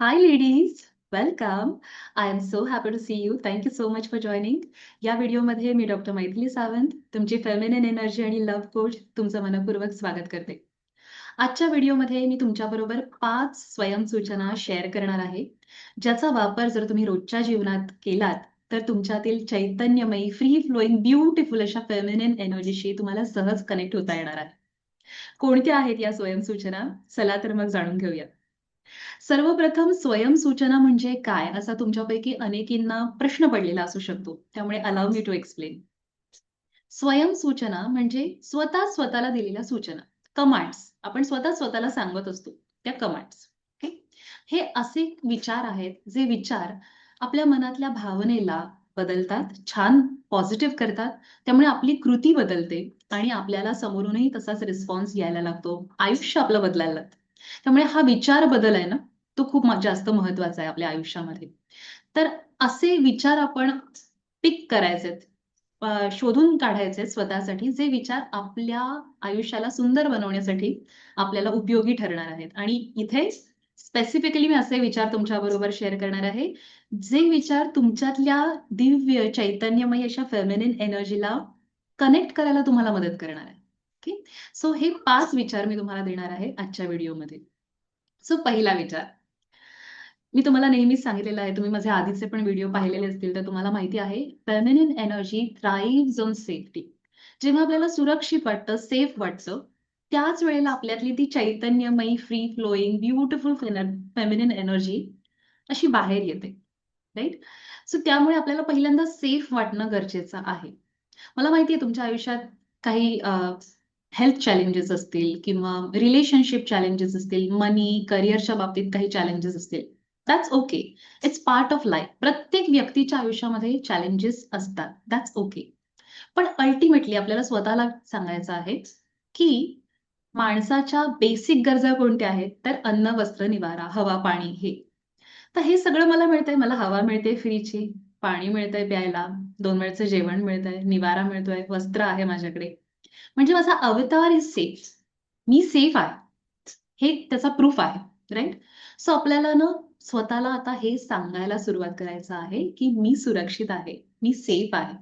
Hi, ladies. Welcome. I am so happy to see you. Thank you so much for joining. या व्हिडिओमध्ये मी doctor Maithili Sawant, तुमची feminine energy आणि love coach तुमचं मनपूर्वक स्वागत करते. आजच्या व्हिडिओमध्ये मी तुमच्याबरोबर पाच स्वयंसूचना शेअर करणार आहे, ज्याचा वापर जर तुम्ही रोजच्या जीवनात केलात, तर तुमच्यातील चैतन्यमयी, फ्री फ्लोइंग, ब्युटिफुल अशा फेमिनिन एनर्जीशी तुम्हाला सहज कनेक्ट होता येणार आहे. कोणत्या आहेत या स्वयंसूचना? चला तर मग जाणून घेऊया. सर्वप्रथम स्वयंसूचना म्हणजे काय? असा तुमच्यापैकी अनेकींना प्रश्न पडलेला असू शकतो. त्यामुळे अलाव मी टू एक्सप्लेन स्वयंसूचना म्हणजे स्वतः स्वतःला दिलेल्या सूचना. कमांड्स आपण स्वतः स्वतःला सांगत असतो त्या कमांड्स हे असे विचार आहेत जे विचार आपल्या मनातल्या भावनेला बदलतात छान पॉझिटिव्ह करतात. त्यामुळे आपली कृती बदलते आणि आपल्याला समोरूनही तसाच रिस्पॉन्स यायला लागतो. आयुष्य आपलं बदलायला लागतं. त्यामुळे हा विचार बदल आहे ना तो खूप जास्त महत्त्वाचा आहे आपल्या आयुष्यामध्ये. तर असे विचार आपण पिक करायचे शोधून काढायचे स्वतःसाठी जे विचार आपल्या आयुष्याला सुंदर बनवण्यासाठी आपल्याला उपयोगी ठरणार आहेत. आणि इथे स्पेसिफिकली मी असे विचार तुमच्या बरोबर शेअर करणार आहे जे विचार तुमच्यातल्या दिव्य चैतन्यमय अशा फेमिनिन एनर्जीला कनेक्ट करायला तुम्हाला मदत करणार आहे ओके सो हे पाच विचार मी तुम्हाला देणार आहे आजच्या व्हिडिओमध्ये. सो पहिला विचार. मी तुम्हाला नेहमीच सांगितलेलं आहे तुम्ही माझे आधीचे पण व्हिडिओ पाहिलेले असतील तर तुम्हाला माहिती आहे feminine energy thrive on safety जेव्हा आपल्याला सुरक्षित वाटतं सेफ वाटतं त्याच वेळेला आपल्यातली ती चैतन्यमयी free flowing beautiful feminine energy अशी बाहेर येते. राईट सो त्यामुळे आपल्याला पहिल्यांदा सेफ वाटणं गरजेचं आहे. मला माहिती आहे तुमच्या आयुष्यात काही हेल्थ चॅलेंजेस असतील किंवा रिलेशनशिप चॅलेंजेस असतील मनी करिअरच्या बाबतीत काही चॅलेंजेस असतील that's okay it's part of life प्रत्येक व्यक्तीच्या आयुष्यामध्ये चॅलेंजेस असतात. दॅट्स ओके पण अल्टिमेटली आपल्याला स्वतःला सांगायचं आहे की माणसाच्या बेसिक गरजा कोणत्या आहेत? तर अन्न वस्त्र निवारा हवा पाणी हे. तर हे सगळं मला मिळतंय. मला हवा मिळते फ्रीची. पाणी मिळतंय प्यायला. दोन वेळचं जेवण मिळतंय. निवारा मिळतोय. वस्त्र आहे माझ्याकडे. म्हणजे माझा अवतार इज सेफ मी सेफ आहे. हे त्याचा प्रूफ आहे राईट सो आपल्याला ना स्वतःला आता हे सांगायला सुरुवात करायचं आहे की मी सुरक्षित आहे मी सेफ आहे.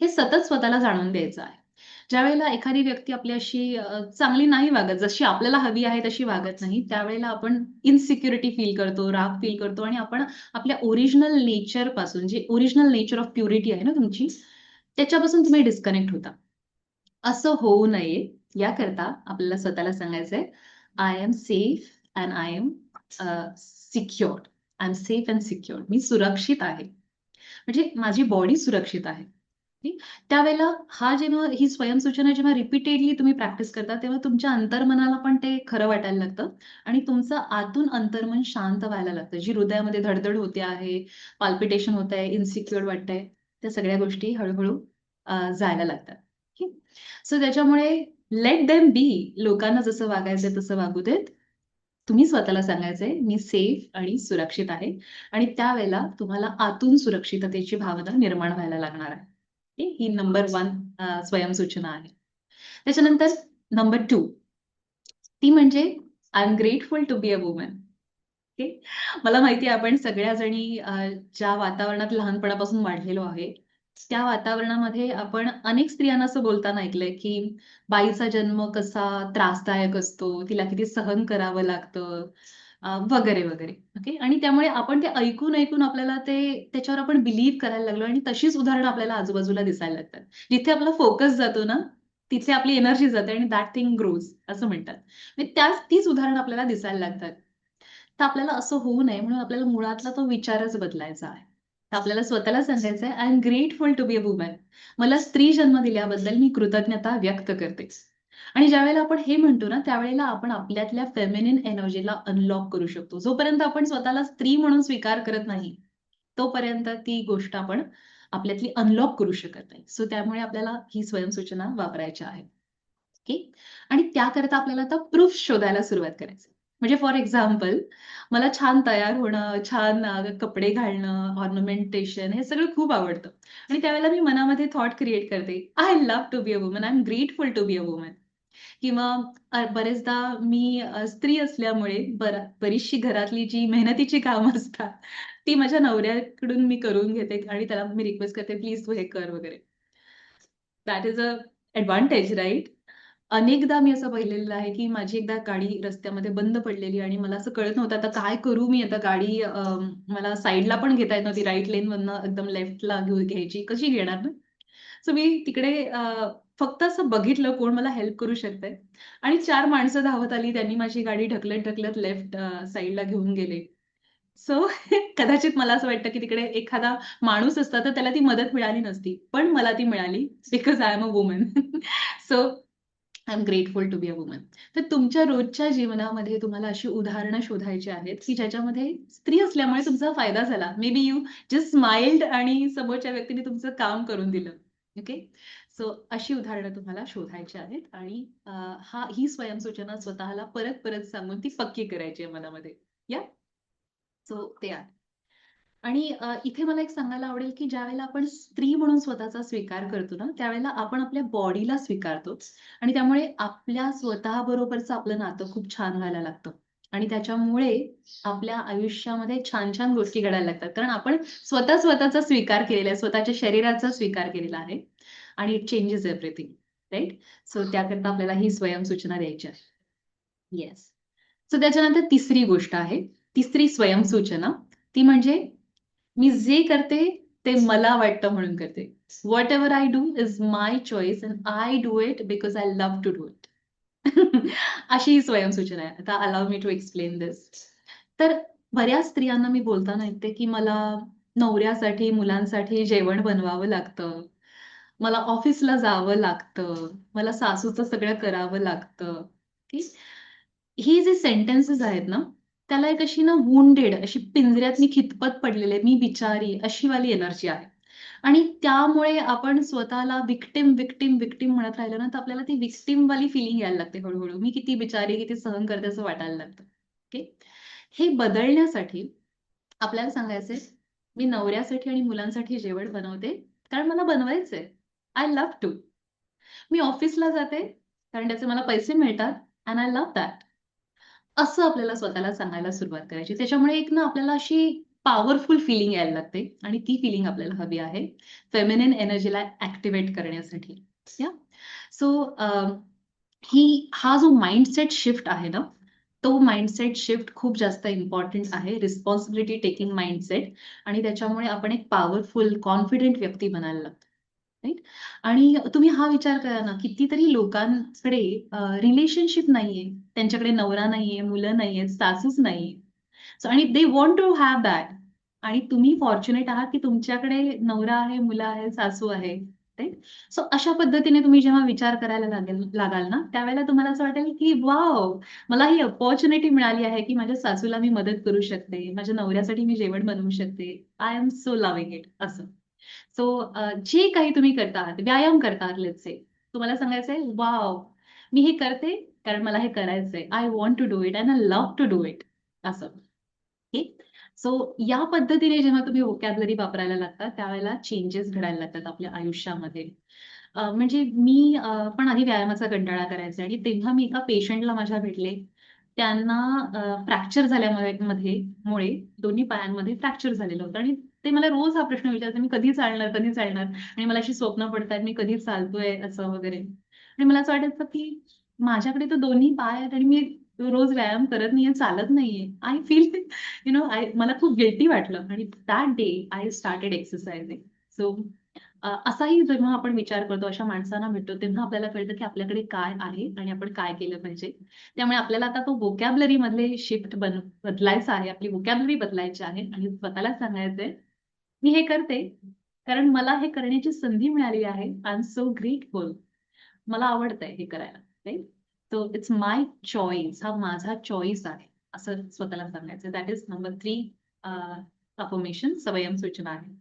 हे सतत स्वतःला जाणून द्यायचं आहे. ज्यावेळेला एखादी व्यक्ती आपल्याशी चांगली नाही वागत जशी आपल्याला हवी आहे तशी वागत नाही त्यावेळेला आपण इनसिक्युरिटी फील करतो राग फील करतो आणि आपण आपल्या ओरिजिनल नेचरपासून जे ओरिजिनल नेचर ऑफ प्युरिटी आहे ना तुमची त्याच्यापासून तुम्ही डिस्कनेक्ट होता. असं होऊ नये याकरता आपल्याला स्वतःला सांगायचंय I am safe and I am secure I am safe and secure मी सुरक्षित आहे. म्हणजे माझी बॉडी सुरक्षित आहे. त्यावेळेला हा जेव्हा ही स्वयंसूचना जेव्हा रिपीटेडली तुम्ही प्रॅक्टिस करता तेव्हा तुमच्या अंतर्मनाला पण ते खरं वाटायला लागतं आणि तुमचं आतून अंतर्मन शांत व्हायला लागतं. जी हृदयामध्ये धडधड होते आहे पाल्पिटेशन होत आहे इन्सिक्युअर वाटतंय त्या सगळ्या गोष्टी हळूहळू जायला लागतात. सो त्याच्यामुळे लेट देम बी लोकांना जसं वागायचंय तसं वागू देत. तुम्ही स्वतःला सांगायचंय मी सेफ आणि सुरक्षित आहे. आणि त्यावेळेला तुम्हाला आतून सुरक्षिततेची भावना निर्माण व्हायला लागणार आहे. ही नंबर वन स्वयंसूचना आहे. त्याच्यानंतर नंबर टू ती म्हणजे I am grateful to be a woman okay मला माहिती आहे आपण सगळ्या जणी ज्या वातावरणात लहानपणापासून वाढलेलो आहे त्या वातावरणामध्ये आपण अनेक स्त्रियांना असं बोलताना ऐकलंय की बाईचा जन्म कसा त्रासदायक असतो तिला किती सहन करावं लागतं वगैरे वगैरे. ओके? आणि त्यामुळे आपण ते ऐकून ऐकून आपल्याला ते त्याच्यावर आपण बिलीव्ह करायला लागलो आणि तशीच उदाहरणं आपल्याला आजूबाजूला दिसायला लागतात. जिथे आपला फोकस जातो ना तिथे आपली एनर्जी जाते आणि दॅट थिंग ग्रोज असं म्हणतात. म्हणजे त्याच तीच उदाहरणं आपल्याला दिसायला लागतात. तर आपल्याला असं होऊ नये म्हणून आपल्याला मुळातला तो विचारच बदलायचा आहे. आपल्याला स्वतःला सांगायचंय I am grateful to be a woman मला स्त्री जन्म दिल्याबद्दल मी कृतज्ञता व्यक्त करते. आणि ज्यावेळेला आपण हे म्हणतो ना त्यावेळेला आपण आपल्यातल्या फेमिनिन एनर्जीला अनलॉक करू शकतो. जोपर्यंत आपण स्वतःला स्त्री म्हणून स्वीकार करत नाही तोपर्यंत ती गोष्ट आपण आपल्यातली अनलॉक करू शकत नाही. सो त्यामुळे आपल्याला ही स्वयंसूचना वापरायची आहे ओके आणि त्याकरता आपल्याला आता प्रूफ शोधायला सुरुवात करायची म्हणजे फॉर एक्झाम्पल मला छान तयार होणं छान कपडे घालणं ऑर्नमेंटेशन हे सगळं खूप आवडतं. आणि त्यावेळेला मी मनामध्ये थॉट क्रिएट करते I love to be a woman I am grateful to be a woman किंवा बरेचदा मी स्त्री असल्यामुळे बरीचशी घरातली जी मेहनतीची कामं असतात, ती माझ्या नवऱ्याकडून मी करून घेते आणि त्याला मी रिक्वेस्ट करते, "प्लीज तू हे कर" वगैरे. That is a advantage right अनेकदा मी असं पाहिलेलं आहे, की माझी एकदा गाडी रस्त्यामध्ये बंद पडलेली आणि मला असं कळत नव्हतं आता काय करू मी? आता गाडी मला साईडला पण घेता येत नव्हती. राइट लेनमधनं एकदम लेफ्टला घेऊ घ्यायची. कशी घेणार ना? सो मी तिकडे फक्त असं बघितलं कोण मला हेल्प करू शकतंय आणि चार माणसं धावत आली. त्यांनी माझी गाडी ढकलत-ढकलत लेफ्ट साईडला घेऊन गेले. सो कदाचित मला असं वाटतं, की तिकडे एखादा माणूस असता तर त्याला ती मदत मिळाली नसती. पण मला ती मिळाली because I am a woman. So I am grateful to be a woman. तर तुमच्या रोजच्या जीवनामध्ये तुम्हाला अशी उदाहरणं शोधायची आहेत, की ज्याच्यामध्ये स्त्री असल्यामुळे तुमचा फायदा झाला. Maybe you just smiled आणि समोरच्या व्यक्तीने तुमचं काम करून दिलं. ओके. सो अशी उदाहरणं तुम्हाला शोधायची आहेत आणि हा ही स्वयंसूचना स्वतःला परत-परत सांगून ती पक्की करायची आहे मनामध्ये. या? सो ते आहे. आणि इथे मला एक सांगायला आवडेल, की ज्यावेळेला आपण स्त्री म्हणून स्वतःचा स्वीकार करतो ना, त्यावेळेला आपण आपल्या बॉडीला स्वीकारतो आणि त्यामुळे आपल्या स्वतःबरोबरचं आपलं नातं खूप छान व्हायला लागतं आणि त्याच्यामुळे आपल्या आयुष्यामध्ये छान-छान गोष्टी घडायला लागतात. कारण आपण स्वतः स्वतःचा स्वीकार केलेला आहे, स्वतःच्या शरीराचा स्वीकार केलेला आहे आणि it changes everything, right so त्याकरता आपल्याला ही स्वयंसूचना द्यायची आहे. येस. सो त्याच्यानंतर तिसरी गोष्ट आहे. तिसरी स्वयंसूचना ती म्हणजे मी जे करते ते मला वाटतं म्हणून करते. Whatever I do is my choice and I do it because I love to do it. अशी ही स्वयंसूचना आहे. आता allow me to explain this तर बऱ्याच स्त्रियांना मी बोलताना ऐकते, की मला नवऱ्यासाठी, मुलांसाठी जेवण बनवावं लागतं. मला ऑफिसला जावं लागतं. मला सासूचं सगळं करावं लागतं. की ही जी सेंटेन्सेस आहेत ना, त्याला एक अशी ना वुंडेड अशी पिंजऱ्यात मी खितपत पडलेले, मी बिचारी अशी वाली एनर्जी आहे. आणि त्यामुळे आपण स्वतःला विक्टिम विक्टिम विक्टिम म्हणत राहिलो ना, तर आपल्याला ती विक्टिम वाली फीलिंग यायला लागते हळूहळू मी किती बिचारी, किती सहन करते असं वाटायला लागतं. ओके. हे बदलण्यासाठी आपल्याला सांगायचंय, मी नवऱ्यासाठी आणि मुलांसाठी जेवण बनवते, कारण मला बनवायचंय. I love to. मी ऑफिसला जाते, कारण त्याचे मला पैसे मिळतात अँड आय लव्ह दॅट. असं आपल्याला स्वतःला सांगायला सुरुवात करायची. त्याच्यामुळे एक ना आपल्याला अशी पॉवरफुल फीलिंग यायला लागते आणि ती फिलिंग आपल्याला हवी आहे फेमिनिन एनर्जीला ऍक्टिव्हेट करण्यासाठी. या? सो ही हा जो माइंडसेट शिफ्ट आहे ना, तो माइंडसेट शिफ्ट खूप जास्त इम्पॉर्टंट आहे. रिस्पॉन्सिबिलिटी टेकिंग माइंडसेट आणि त्याच्यामुळे आपण एक पॉवरफुल, कॉन्फिडंट व्यक्ती बनायला लागतो. राईट आणि तुम्ही हा विचार करा ना, कितीतरी लोकांकडे रिलेशनशिप नाहीये. त्यांच्याकडे नवरा नाहीये, मुलं नाहीयेत, सासूच नाहीये. सो आणि they want to have that. आणि तुम्ही फॉर्च्युनेट आहात, की तुमच्याकडे नवरा आहे, मुलं आहे, सासू आहे. सो अशा पद्धतीने तुम्ही जेव्हा विचार करायला लागेल लागाल ना, त्यावेळेला तुम्हाला असं वाटेल, की वाव मला ही अपॉर्च्युनिटी मिळाली आहे, की माझ्या सासूला मी मदत करू शकते. माझ्या नवऱ्यासाठी मी जेवण बनवू शकते. I am so loving it असं. सो जे काही तुम्ही करता आहात, व्यायाम करता लेटसे तुम्हाला सांगायचंय, वाव मी हे करते कारण मला हे करायचंय. I want to do it and I love to do it." असं. ओके. सो या पद्धतीने जेव्हा तुम्ही वोकॅबलरी वापरायला लागता, त्यावेळेला चेंजेस घडायला लागतात आपल्या आयुष्यामध्ये. म्हणजे मी पण आधी व्यायामाचा कंटाळा करायचे आणि तेव्हा मी एका पेशंटला माझ्या भेटले. त्यांना फ्रॅक्चर झाल्यामुळे मध्ये मुळे दोन्ही पायांमध्ये फ्रॅक्चर झालेलं होतं आणि ते मला रोज हा प्रश्न विचारते "मी कधी चालणार, कधी चालणार?" आणि मला अशी स्वप्न पडतात मी कधी चालतोय असं वगैरे. आणि मला असं वाटायचं, की माझ्याकडे तर दोन्ही पाय आहेत आणि मी रोज व्यायाम करत नाहीये, चालत नाहीये. I feel you know I मला खूप गिल्टी वाटलं आणि that day I started exercising. So असाही जेव्हा आपण विचार करतो, अशा माणसांना भेटतो, तेव्हा आपल्याला कळतं, की आपल्याकडे काय आहे आणि आपण काय केलं पाहिजे. त्यामुळे आपल्याला आता तो वोकॅबलरी मधले शिफ्ट बन बदलायचा आहे. आपली वोकॅबलरी बदलायची आहे आणि स्वतःला सांगायचंय, मी हे करते, कारण मला हे करण्याची संधी मिळाली आहे. I am so grateful. मला आवडतंय हे करायला. Right so it's my choice. हा माझा चॉईस आहे. असं स्वतःला सांगायचं. That is number 3 a, affirmation स्वयंसूचना आहे.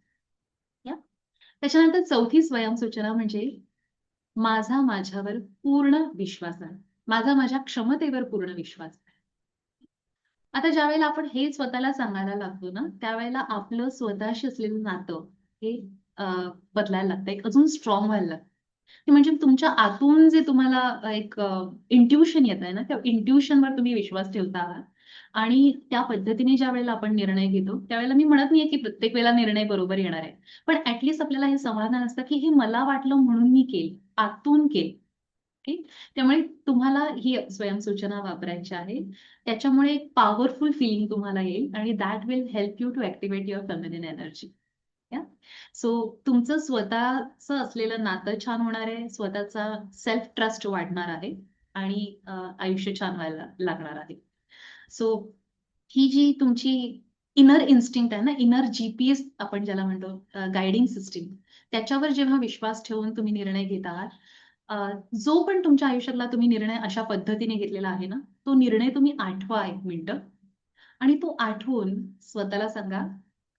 या? त्याच्यानंतर चौथी स्वयंसूचना म्हणजे माझा माझ्यावर पूर्ण विश्वास आहे. माझा माझ्या क्षमतेवर पूर्ण विश्वास आता आता ज्यावेळेला आपण हे स्वतःला सांगायला लागतो ना, त्यावेळेला आपलं स्वतःशी असलेलं नातं हे बदलायला लागतं. एक अजून स्ट्रॉंग व्हायला लागतं. म्हणजे तुमच्या आतून जे तुम्हाला एक इंट्युशन येत आहे ना, त्या इंट्युशनवर तुम्ही विश्वास ठेवता आहात आणि त्या पद्धतीने ज्या वेळेला आपण निर्णय घेतो, त्यावेळेला मी म्हणत नाहीये, की प्रत्येक वेळेला निर्णय बरोबर येणार आहे. पण ऍटलिस्ट आपल्याला हे समाधान असतं, की हे मला वाटलं म्हणून मी केलं. आतून केलं. ओके. त्यामुळे तुम्हाला ही स्वयंसूचना वापरायची आहे. त्याच्यामुळे एक पॉवरफुल फीलिंग तुम्हाला येईल आणि that will help you to activate your feminine energy. So तुमचं स्वतःच असलेलं नातं छान होणार आहे. स्वतःचा सेल्फ ट्रस्ट वाढणार आहे आणि आयुष्य छान व्हायला लागणार आहे. सो ही जी तुमची इनर इन्स्टिंक्ट आहे ना, इनर जीपीएस आपण ज्याला म्हणतो गायडिंग सिस्टीम त्याच्यावर जेव्हा विश्वास ठेवून तुम्ही निर्णय घेत आहात, जो पण तुमच्या आयुष्यातला तुम्ही निर्णय अशा पद्धतीने घेतलेला आहे ना, तो निर्णय तुम्ही आठवा एक मिनिटं आणि तो आठवून स्वतःला सांगा,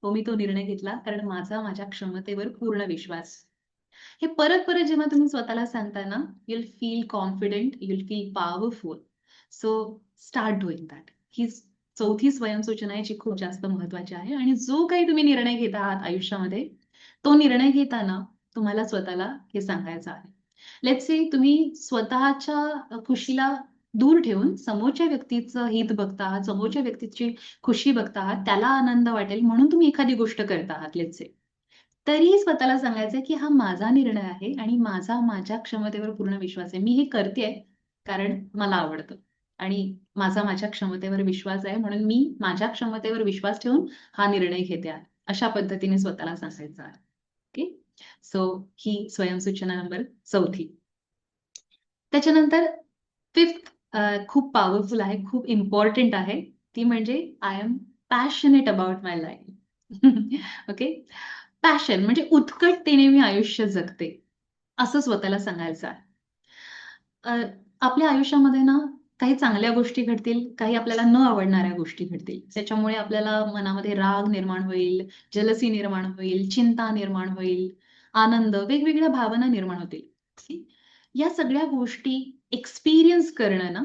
"हो, मी तो निर्णय घेतला कारण माझा माझ्या क्षमतेवर पूर्ण विश्वास." हे परत-परत जेव्हा तुम्ही स्वतःला सांगता ना, you'll feel confident you'll feel powerful. So start doing that. ही चौथी स्वयंसूचना आहे जी खूप जास्त महत्त्वाची आहे आणि जो काही तुम्ही निर्णय घेत आहात आयुष्यामध्ये, तो निर्णय घेताना तुम्हाला स्वतःला हे सांगायचं आहे. लेट्स से तुम्ही स्वतःच्या खुशीला दूर ठेवून समोरच्या व्यक्तीचं हित बघता आहात, समोरच्या व्यक्तीची खुशी बघता आहात, त्याला आनंद वाटेल म्हणून तुम्ही एखादी गोष्ट करता आहात लेट्स से. तरीही स्वतःला सांगायचंय, की हा माझा निर्णय आहे आणि माझा माझ्या क्षमतेवर पूर्ण विश्वास आहे. मी हे करतेय कारण मला आवडतं आणि माझा माझ्या क्षमतेवर विश्वास आहे म्हणून मी माझ्या क्षमतेवर विश्वास ठेवून हा निर्णय घेते अशा पद्धतीने स्वतःला सांगायचा आहे. ओके. सो ही स्वयंसूचना नंबर चौथी त्याच्यानंतर फिफ्थ खूप पॉवरफुल आहे, खूप इम्पॉर्टंट आहे. ती म्हणजे I am passionate about my life. Okay. Passion म्हणजे उत्कटतेने मी आयुष्य जगते, असं स्वतःला सांगायचं आहे. आपल्या आयुष्यामध्ये ना काही चांगल्या गोष्टी घडतील, काही आपल्याला न आवडणाऱ्या गोष्टी घडतील. त्याच्यामुळे आपल्याला मनामध्ये राग निर्माण होईल, जलसी निर्माण होईल, चिंता निर्माण होईल, आनंद, वेगवेगळ्या भावना निर्माण होतील. या सगळ्या गोष्टी एक्सपिरियन्स करणं ना,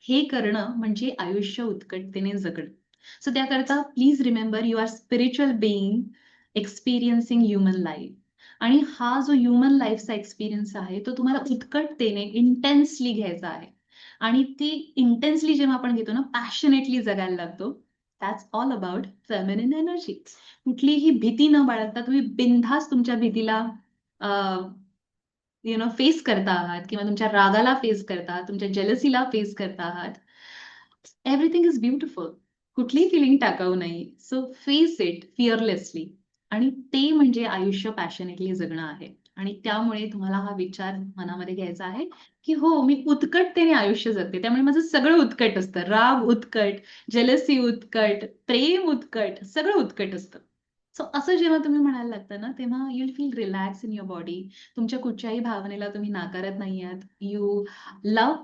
हे करणं म्हणजे आयुष्य उत्कटतेने जगणं. सो त्याकरता please remember you are spiritual being experiencing human life आणि हा जो ह्युमन लाईफचा एक्सपिरियन्स आहे, तो तुम्हाला उत्कटतेने, इंटेन्सली घ्यायचा आहे आणि ती इंटेन्सली जेव्हा आपण घेतो ना, पॅशनेटली जगायला लागतो. That's all about feminine energy. कुठलीही भीती न बाळगता तुम्ही बिनधास्त तुमच्या भीतीला यु नो फेस करता आहात किंवा तुमच्या रागाला फेस करता आहात, तुमच्या जेलसीला फेस करता आहात. Everything is beautiful. कुठलीही फिलिंग टाकाऊ नाही. सो फेस इट फिअरलेसली आणि ते म्हणजे आयुष्य पॅशनेटली जगणं आहे आणि त्यामुळे तुम्हाला हा विचार मनामध्ये घ्यायचा आहे, की हो, मी उत्कटतेने आयुष्य जगते. त्यामुळे माझं सगळं उत्कट असतं. राग उत्कट, जेलसी उत्कट, प्रेम उत्कट, सगळं उत्कट असतं. सो असं जेव्हा तुम्ही म्हणायला लागता ना, तेव्हा you will feel relax in your body. तुमच्या कुठच्याही भावनेला तुम्ही नाकारत नाही आहात. You love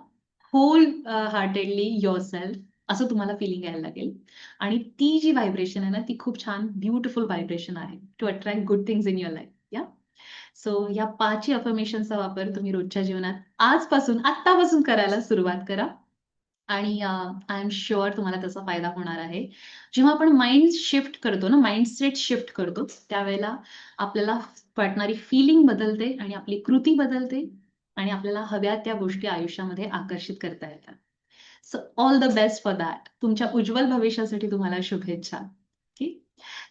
whole heartedly yourself असं तुम्हाला फीलिंग यायला लागेल आणि ती जी व्हायब्रेशन आहे ना, ती खूप छान ब्युटिफुल व्हायब्रेशन आहे to attract good things in your life. Yeah. So या पाचही अफर्मेशनचा वापर तुम्ही रोजच्या जीवनात आजपासून, आत्तापासून करायला सुरुवात करा आणि आय एम शुअर तुम्हाला त्याचा फायदा होणार आहे. जेव्हा आपण माइंड शिफ्ट करतो ना, माइंडसेट शिफ्ट करतो, त्यावेळेला आपल्याला वाटणारी फीलिंग बदलते आणि आपली कृती बदलते आणि आपल्याला हव्या त्या गोष्टी आयुष्यामध्ये आकर्षित करता येतात. So all the best for that. तुमच्या उज्ज्वल भविष्यासाठी तुम्हाला शुभेच्छा. ठीक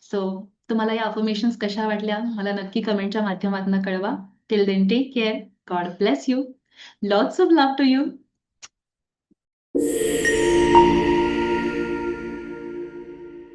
सो तुम्हाला या अफर्मेशन्स कशा वाटल्या मला नक्की कमेंटच्या माध्यमातून कळवा. Till then take care. God bless you. Lots of love to you.